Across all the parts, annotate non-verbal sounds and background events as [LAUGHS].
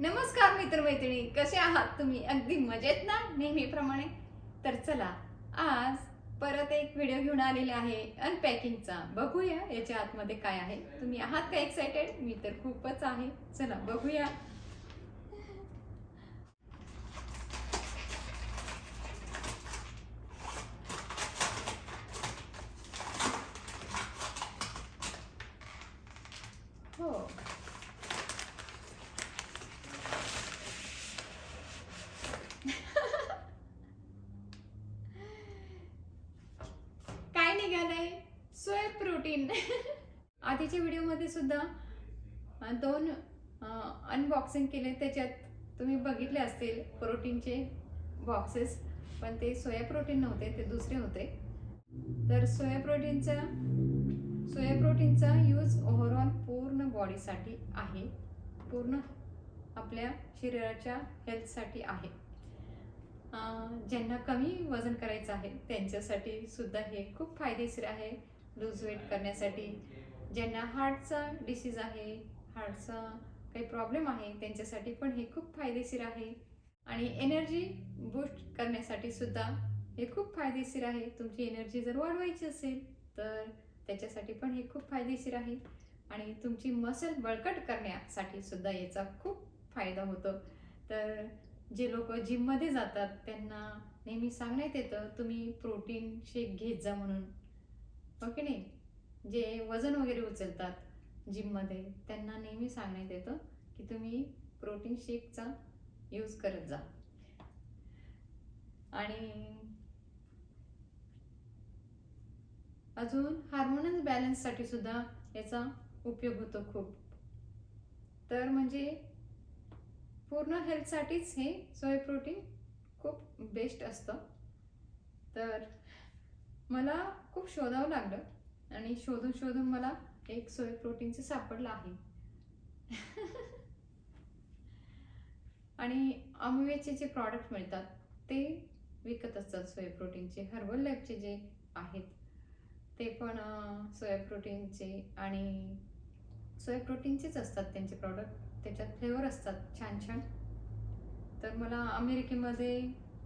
नमस्कार मित्रमैत्रिणी कसे आहात तुम्ही? अगदी मजेत ना नेहमीप्रमाणे? तर चला आज परत एक व्हिडिओ घेऊन आलेले आहे अनपॅकिंगचा बघूया याच्या आतमध्ये काय आहे. तुम्ही आहात का एक्सायटेड मी तर खूपच आहे. चला बघूया हो काय निघालंय सोय प्रोटीन आधीच्या व्हिडिओमध्ये सुद्धा दोन अनबॉक्सिंग केले. त्याच्यात तुम्ही बघितले असतील प्रोटीनचे बॉक्सेस पण ते सोया प्रोटीन नव्हते ते दुसरे होते. तर सोया प्रोटीनचा सोया प्रोटीनचा यूज ओव्हरऑल पूर्ण बॉडीसाठी आहे. पूर्ण आपल्या शरीराच्या हेल्थसाठी आहे. ज्यांना कमी वजन करायचं आहे त्यांच्यासाठी सुद्धा हे खूप फायदेशीर आहे. लूज वेट करण्यासाठी. ज्यांना हार्टचा डिसीज आहे हार्टचा काही प्रॉब्लेम आहे त्यांच्यासाठी पण हे खूप फायदेशीर आहे. आणि एनर्जी बूस्ट करण्यासाठी सुद्धा हे खूप फायदेशीर आहे. तुमची एनर्जी जर वाढवायची असेल तर त्याच्यासाठी पण हे खूप फायदेशीर आहे. आणि तुमची मसल बळकट करण्यासाठी सुद्धा याचा खूप फायदा होतो. तर जे लोक जिममध्ये जातात त्यांना नेहमी सांगण्यात येतं तुम्ही प्रोटीन शेक घेत जा म्हणून. हो ओके नाही? जे वजन वगैरे उचलतात जिममध्ये त्यांना नेहमी सांगण्यात येतं की तुम्ही प्रोटीन शेकचा यूज करत जा. आणि अजून हार्मोनल बॅलन्ससाठी सुद्धा याचा उपयोग होतो खूप. तर म्हणजे पूर्ण हेल्थसाठीच हे सोय प्रोटीन खूप बेस्ट असतं. तर मला खूप शोधावं लागलं. आणि शोधून शोधून मला एक सोय प्रोटीनचं सापडलं आहे. आणि अमवेचे जे प्रॉडक्ट मिळतात ते विकत असतात सोया प्रोटीनचे. हर्बल लाईफचे जे आहेत ते पण सोया प्रोटीनचे आणि सोया प्रोटीनचेच असतात त्यांचे प्रॉडक्ट त्याच्यात फ्लेवर असतात छान छान. तर मला अमेरिकेमध्ये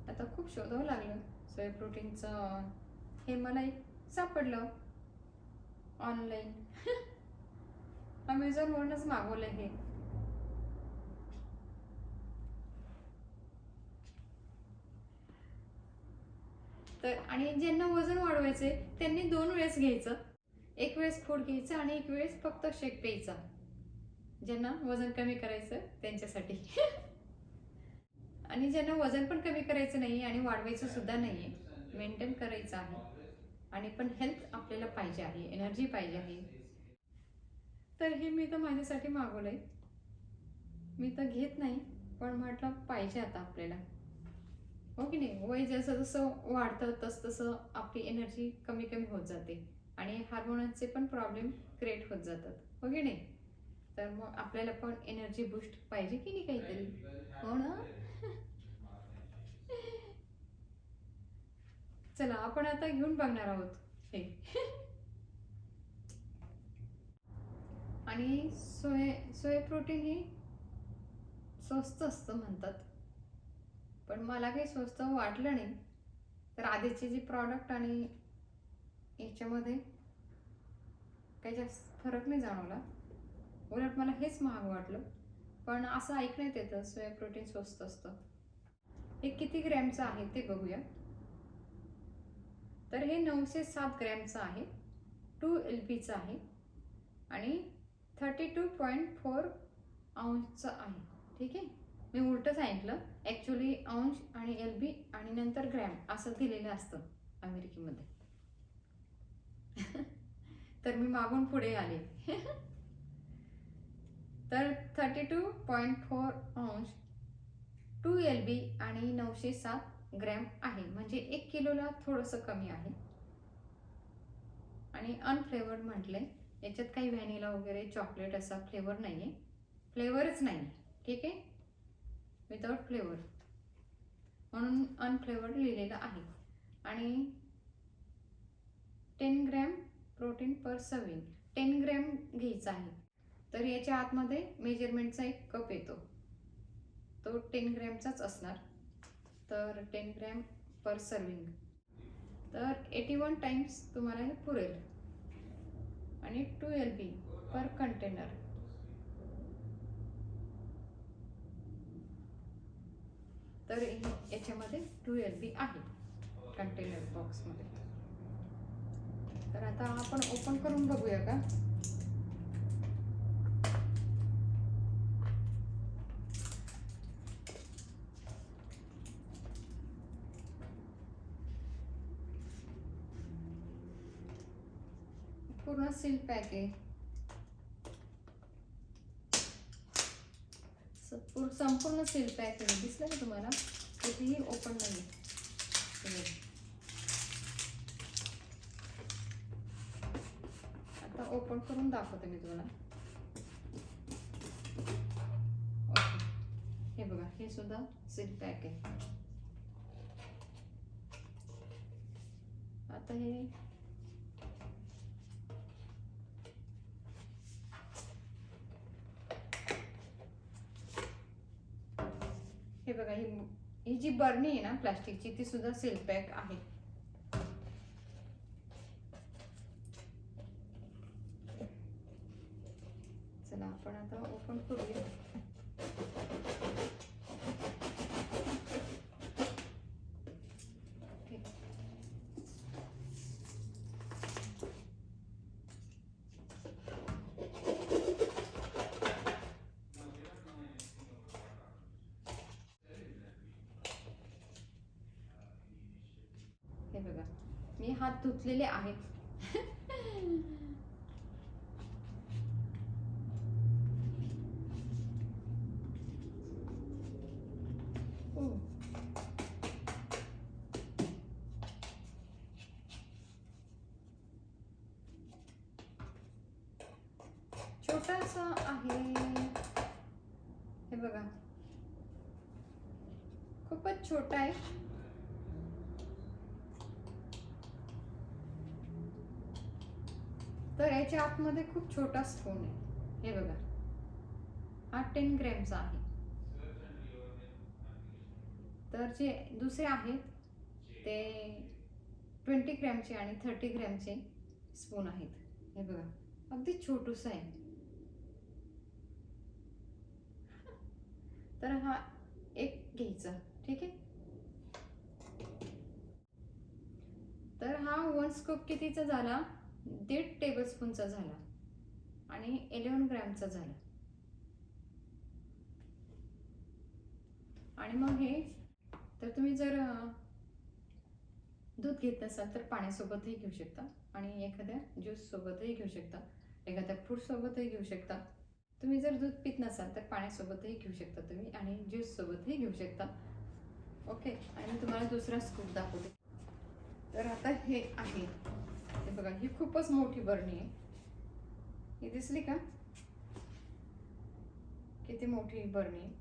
आता खूप शोधावं लागलं सोया प्रोटीनचं. हे मला एक सापडलं. ऑनलाईन. अमेझॉनवरूनच मागवलं हे. तर आणि ज्यांना वजन वाढवायचे त्यांनी दोन वेळेस घ्यायचं. एक वेळेस फूड घ्यायचं आणि एक वेळेस फक्त शेक प्यायचा. ज्यांना वजन कमी करायचं त्यांच्यासाठी. [LAUGHS] आणि ज्यांना वजन पण कमी करायचं नाही आणि वाढवायचं सुद्धा नाही आहे मेंटेन करायचं आहे. आणि पण हेल्थ आपल्याला पाहिजे आहे एनर्जी पाहिजे आहे. तर हे मी तर माझ्यासाठी मागवलंय. मी तर घेत नाही पण म्हटलं पाहिजे आता आपल्याला. हो की नाही? वय जसं जसं वाढतं तसं तसं आपली एनर्जी कमी कमी होत जाते. आणि हार्मोन्सचे पण प्रॉब्लेम क्रिएट होत जातात. हो की नाही? तर मग आपल्याला पण एनर्जी बूस्ट पाहिजे की नाही काहीतरी? हो ना? [LAUGHS] चला आपण आता घेऊन बघणार आहोत हे. आणि सोय सोय प्रोटीन हे स्वस्त असतं म्हणतात. पण मला काही स्वस्त वाटलं नाही. तर आधीचे जे प्रॉडक्ट आणि याच्यामध्ये काही जास्त फरक नाही जाणवला. उलट मला हेच महाग वाटलं. पण असं ऐकण्यात येतं सोया प्रोटीन स्वस्त असतं. हे किती ग्रॅमचं आहे ते बघूया. तर हे नऊशे सात ग्रॅमचं आहे. टू एल पीचं आहे. आणि थर्टी टू पॉईंट फोर अंशचं आहे. ठीक आहे? मी उलटं सांगितलं. ॲक्च्युली अंश आणि एल बी आणि नंतर ग्रॅम असं दिलेलं असतं अमेरिकेमध्ये. [LAUGHS] तर मी मागून पुढे आले. [LAUGHS] तर थर्टी टू पॉईंट फोर अंश टू एल बी आणि नऊशे सात ग्रॅम आहे. म्हणजे एक किलोला थोडंसं कमी आहे. आणि अनफ्लेवर्ड म्हटलंय. याच्यात काही व्हॅनिला वगैरे चॉकलेट असा फ्लेवर नाही आहे फ्लेवरच नाही. ठीक आहे? विदाउट फ्लेवर म्हणून अनफ्लेवर्ड लिहिलेलं आहे. आणि ten gram protein per serving ten gram घ्यायचा आहे. तर याच्या आतमध्ये मेजरमेंटचा एक कप येतो. तो टेन ग्रॅमचाच असणार. तर टेन ग्रॅम पर सर्विंग तर एटी वन टाइम्स तुम्हाला हे पुरेल. आणि two L B per container तर याच्यामध्ये टू एल बी आहे कंटेनर बॉक्समध्ये तर आता आपण ओपन करून बघूया का? सील पॅक आहे संपूर्ण सील पॅक आहे दिसलं का तुम्हाला कितीही ओपन नाही आता ओपन करून दाखवते मी तुम्हाला हे बघा हे सील पॅक आहे आता हे हे बघा ही ही जी बर्नी आहे ना प्लास्टिकची ती सुद्धा सेल पॅक आहे. चला आपण आता ओपन करूया ठीक. हे बघा. मी हात धुतलेले आहेत. हो. छोटासा आहे. हे बघा. खूपच छोटा आहे. तर याच्या आतमध्ये खूप छोटा स्पून आहे. हे बघा. हा टेन ग्रॅमचा आहे. तर जे दुसरे आहेत ते ट्वेंटी ग्रॅमचे आणि थर्टी ग्रॅमचे स्पून आहेत. हे बघा. अगदी छोटूस आहे. [LAUGHS] तर हा एक घ्यायचा. ठीक आहे? तर हा वन स्कूप कितीचा झाला? दीड टेबलस्पूनचा झाला आणि इलेवन ग्रॅमचा झाला. आणि मग हे तर तुम्ही जर दूध घेत नसाल तर पाण्यासोबतही घेऊ शकता आणि एखाद्या ज्यूससोबतही घेऊ शकता. एखाद्या फ्रूटसोबतही घेऊ शकता. तुम्ही जर दूध पित नसाल तर पाण्यासोबतही घेऊ शकता तुम्ही आणि ज्यूससोबतही घेऊ शकता. ओके आणि तुम्हाला दुसरा स्कूप दाखवते. तर आता हे आहे बघा ही खूपच मोठी बरणी आहे. ही दिसली का? किती मोठी बरणी आहे.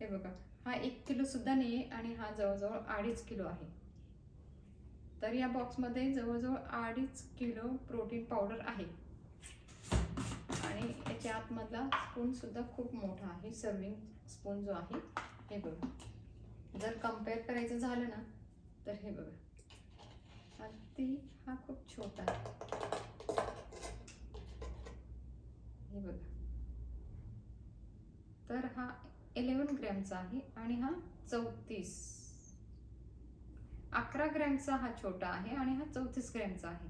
हे बघा हा एक किलो सुद्धा नाही आहे आणि हा जवळजवळ अडीच किलो आहे. तर या बॉक्समध्ये जवळजवळ अडीच किलो प्रोटीन पावडर आहे. आणि याच्या आतमधला स्पून सुद्धा खूप मोठा आहे. सर्विंग स्पून जो आहे हे बघा. जर कंपेअर करायचं झालं ना तर हे बघा. अगदी हा खूप छोटा हे बघा. तर हा इलेवन ग्रॅमचा आहे आणि हा चौतीस. अकरा ग्रॅमचा हा छोटा आहे आणि हा चौतीस ग्रॅमचा आहे.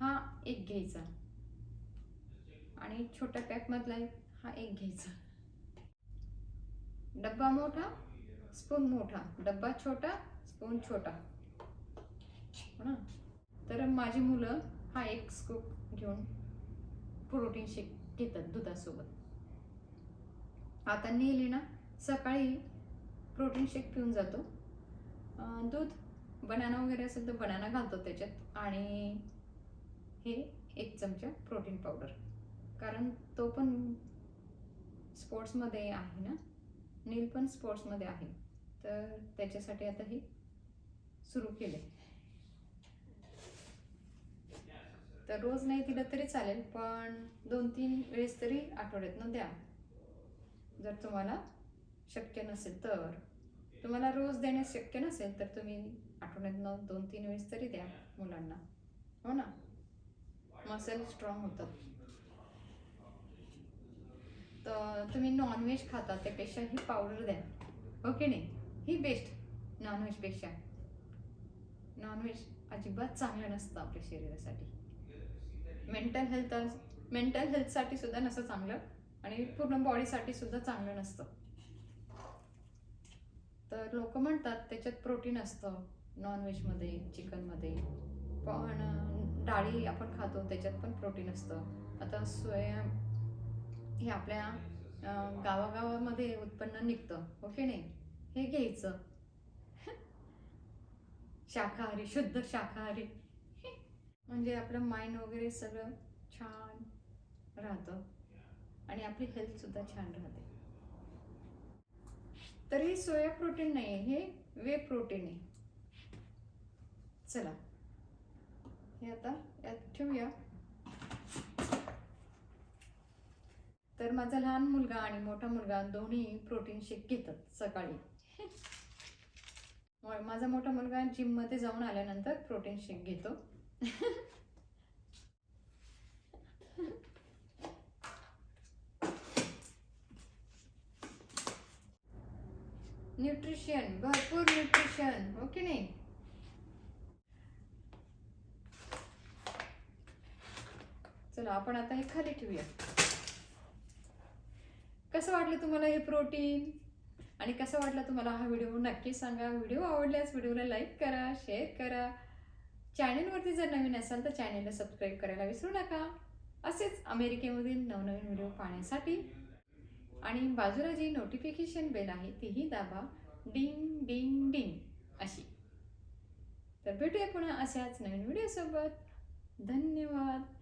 हा एक घ्यायचा. आणि छोट्या पॅकमधला हा एक घ्यायचा. डब्बा मोठा स्पून मोठा. डब्बा छोटा स्पून छोटा. हो ना? तर माझी मुलं हा एक स्कूप घेऊन प्रोटीन शेक घेतात दुधासोबत. आता नेली ना सकाळी प्रोटीन शेक पिऊन जातो. दूध बनाना वगैरे असेल तर बनाना घालतो त्याच्यात आणि हे एक चमचा प्रोटीन पावडर कारण तो पण स्पोर्ट्समध्ये आहे ना? नील पण स्पोर्ट्समध्ये आहे. तर त्याच्यासाठी आता हे सुरू केले तर रोज नाही दिलं तरी चालेल पण दोन तीन वेळेस तरी आठवड्यातनं द्या. जर तुम्हाला शक्य नसेल तर. तुम्हाला रोज देण्यास शक्य नसेल तर तुम्ही आठवड्यातनं दोन तीन वेळेस तरी द्या मुलांना. हो ना? मसल स्ट्रॉंग होतं. तर तुम्ही नॉनव्हेज खाता त्यापेक्षा ही पावडर द्या. हो ओके नाही? ही बेस्ट नॉनव्हेजपेक्षा नॉनव्हेज अजिबात चांगलं नसतं आपल्या शरीरासाठी. मेंटल हेल्थ मेंटल हेल्थसाठी सुद्धा नसतं चांगलं आणि पूर्ण बॉडीसाठी सुद्धा चांगलं नसतं. तर लोक म्हणतात त्याच्यात प्रोटीन असतं नॉनव्हेजमध्ये चिकनमध्ये पण डाळी आपण खातो त्याच्यात पण प्रोटीन असतं. आता सोया हे आपल्या गावागावामध्ये उत्पन्न निघतं ओके नाही? हे घ्यायचं. [LAUGHS] शाकाहारी शुद्ध शाकाहारी. म्हणजे आपलं माइंड वगैरे सगळं छान राहतं. आणि आपली हेल्थ सुद्धा छान राहते. तर हे सोया प्रोटीन नाही आहे हे वे प्रोटीन आहे. चला. हे आता यात ठेवूया. तर माझा लहान मुलगा आणि मोठा मुलगा दोन्ही प्रोटीन शेक घेतात सकाळी. [LAUGHS] माझा मोठा मुलगा जिममध्ये जाऊन आल्यानंतर प्रोटीन शेक घेतो. [LAUGHS] न्यूट्रिशन भरपूर न्यूट्रिशन हो की नाही? चला आपण आता हे खाली ठेवूया. कसं वाटलं तुम्हाला हे प्रोटीन आणि कसं वाटलं तुम्हाला हा व्हिडिओ नक्की सांगा. व्हिडिओ आवडल्यास व्हिडिओला लाईक करा शेअर करा. चॅनेलवरती जर नवीन असाल तर चॅनेलला सबस्क्राईब करायला विसरू नका. असेच अमेरिकेमधील नवनवीन व्हिडिओ पाहण्यासाठी. आणि बाजूला जी नोटिफिकेशन बेल आहे तीही दाबा. डिंग डिंग डिंग अशी. तर भेटूया पुन्हा अशाच नवीन व्हिडिओसोबत. धन्यवाद.